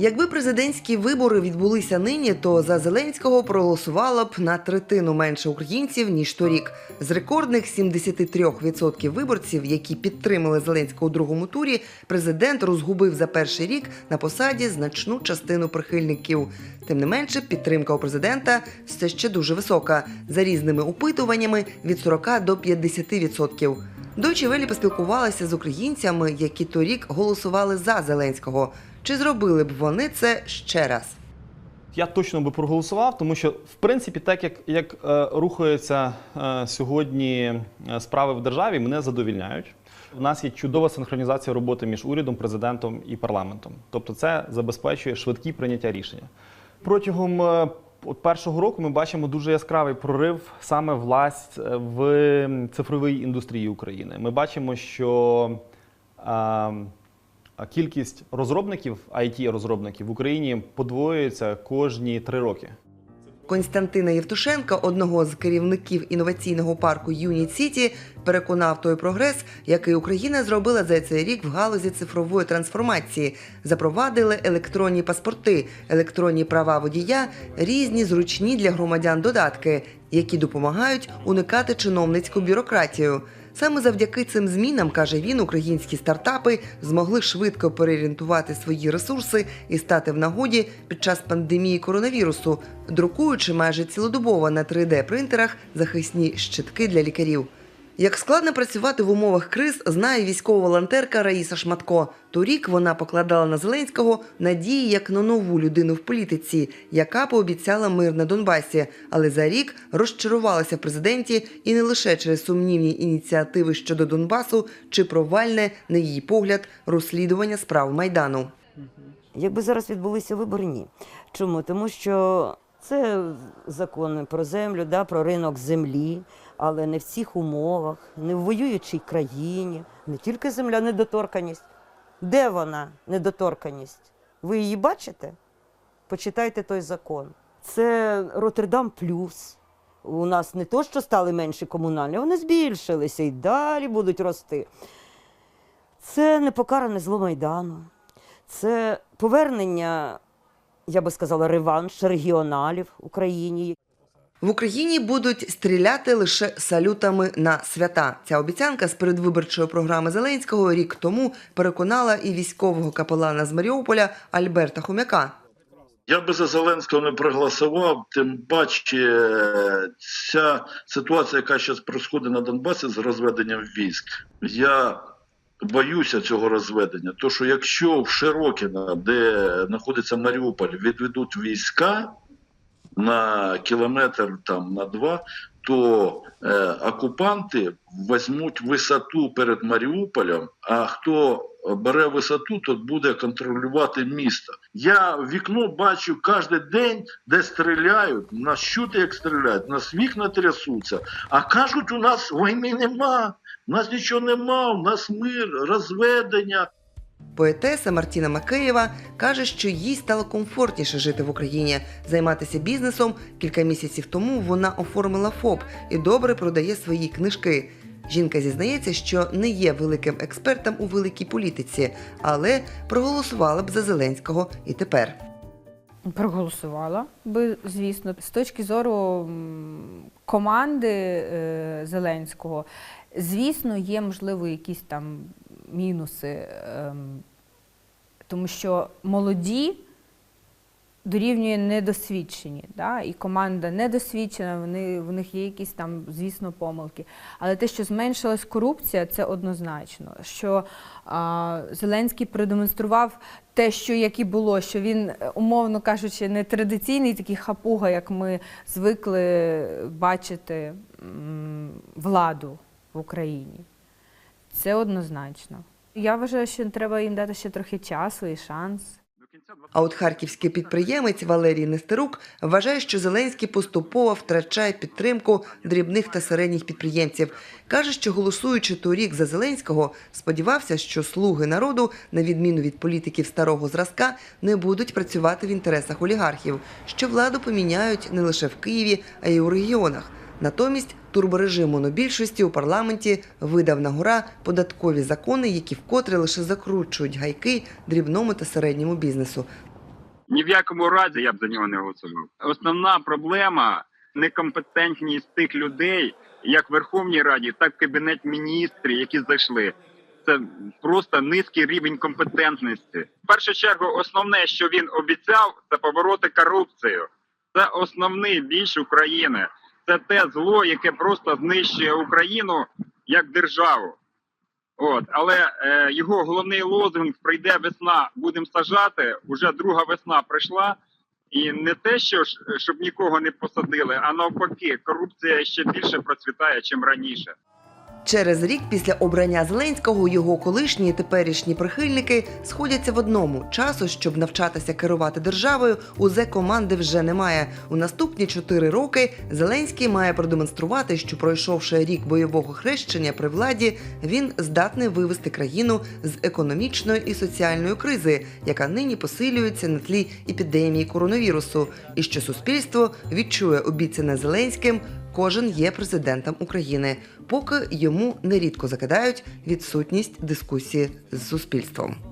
Якби президентські вибори відбулися нині, то за Зеленського проголосувало б на третину менше українців ніж торік. З рекордних 73% виборців, які підтримали Зеленського у другому турі, президент розгубив за перший рік на посаді значну частину прихильників. Тим не менше, підтримка у президента все ще дуже висока за різними опитуваннями від 40 до 50%. Дойче Велі поспілкувалася з українцями, які торік голосували за Зеленського. Чи зробили б вони це ще раз? Я точно би проголосував, тому що в принципі, так як, як е, рухаються е, сьогодні е, справи в державі, мене задовільняють. У нас є чудова синхронізація роботи між урядом, президентом і парламентом. Тобто, це забезпечує швидкі прийняття рішення. Протягом е, от першого року ми бачимо дуже яскравий прорив саме власть е, в цифровій індустрії України. Ми бачимо, що е, кількість розробників, it розробників в Україні подвоюється кожні три роки. Константина Євтушенка, одного з керівників інноваційного парку Юніт Сіті, переконав той прогрес, який Україна зробила за цей рік в галузі цифрової трансформації. Запровадили електронні паспорти, електронні права водія, різні зручні для громадян додатки, які допомагають уникати чиновницьку бюрократію. Саме завдяки цим змінам, каже він, українські стартапи змогли швидко переорієнтувати свої ресурси і стати в нагоді під час пандемії коронавірусу, друкуючи майже цілодобово на 3D-принтерах захисні щитки для лікарів. Як складно працювати в умовах криз, знає військова волонтерка Раїса Шматко. Торік вона покладала на Зеленського надії як на нову людину в політиці, яка пообіцяла мир на Донбасі, але за рік розчарувалася в президенті і не лише через сумнівні ініціативи щодо Донбасу чи провальне, на її погляд, розслідування справ майдану. Якби зараз відбулися вибори, ні. Чому? Тому що це закон про землю, да, про ринок землі, але не в цих умовах, не в воюючій країні, не тільки земля, недоторканість. Де вона, недоторканість? Ви її бачите? Почитайте той закон. Це Роттердам плюс. У нас не то, що стали менші комунальні, вони збільшилися і далі будуть рости. Це непокаране зло Майдану. Це повернення, я би сказала, реванш регіоналів Україні. В Україні будуть стріляти лише салютами на свята. Ця обіцянка з передвиборчої програми Зеленського рік тому переконала і військового капелана з Маріуполя Альберта Хомяка. Я би за Зеленського не проголосував, тим паче ця ситуація, яка зараз проходить на Донбасі з розведенням військ. Я боюся цього розведення. То що якщо в Широкіна, де знаходиться Маріуполь, відведуть війська на кілометр там на два, то е, окупанти візьмуть висоту перед Маріуполем, а хто бере висоту, то буде контролювати місто. Я вікно бачу кожен день, де стріляють, нас чути, як стріляють, нас вікна трясуться, а кажуть, у нас війни нема, у нас нічого нема, у нас мир, розведення. Поетеса Мартіна Макеєва каже, що їй стало комфортніше жити в Україні, займатися бізнесом. Кілька місяців тому вона оформила ФОП і добре продає свої книжки. Жінка зізнається, що не є великим експертом у великій політиці, але проголосувала б за Зеленського і тепер. Проголосувала би, звісно, з точки зору команди е, Зеленського, звісно, є можливо якісь там мінуси, ем, тому що молоді дорівнює недосвідчені, да? і команда недосвідчена, вони, в них є якісь там, звісно, помилки. Але те, що зменшилась корупція, це однозначно. Що а, Зеленський продемонстрував те, що як і було, що він, е, умовно кажучи, не традиційний такий хапуга, як ми звикли бачити м, владу в Україні. Це однозначно. Я вважаю, що треба їм дати ще трохи часу і шанс. А от харківський підприємець Валерій Нестерук вважає, що Зеленський поступово втрачає підтримку дрібних та середніх підприємців. Каже, що голосуючи торік за Зеленського, сподівався, що слуги народу, на відміну від політиків старого зразка, не будуть працювати в інтересах олігархів, що владу поміняють не лише в Києві, а й у регіонах. Натомість турборежим монобільшості у парламенті видав на гора податкові закони, які вкотре лише закручують гайки дрібному та середньому бізнесу. Ні в якому разі я б за нього не голосував. Основна проблема некомпетентність тих людей, як в Верховній Раді, так і Кабінет міністрів, які зайшли. Це просто низький рівень компетентності. В першу чергу, основне, що він обіцяв, це повороти корупцію. Це основний більш України. Це те зло, яке просто знищує Україну як державу. От, але е, його головний лозунг прийде весна, будемо сажати. Уже друга весна прийшла, і не те, що щоб нікого не посадили, а навпаки, корупція ще більше процвітає, чим раніше. Через рік після обрання Зеленського його колишні і теперішні прихильники сходяться в одному часу, щоб навчатися керувати державою. У зе команди вже немає. У наступні чотири роки Зеленський має продемонструвати, що пройшовши рік бойового хрещення при владі, він здатний вивести країну з економічної і соціальної кризи, яка нині посилюється на тлі епідемії коронавірусу, і що суспільство відчує обіцяне Зеленським. Кожен є президентом України, поки йому нерідко закидають відсутність дискусії з суспільством.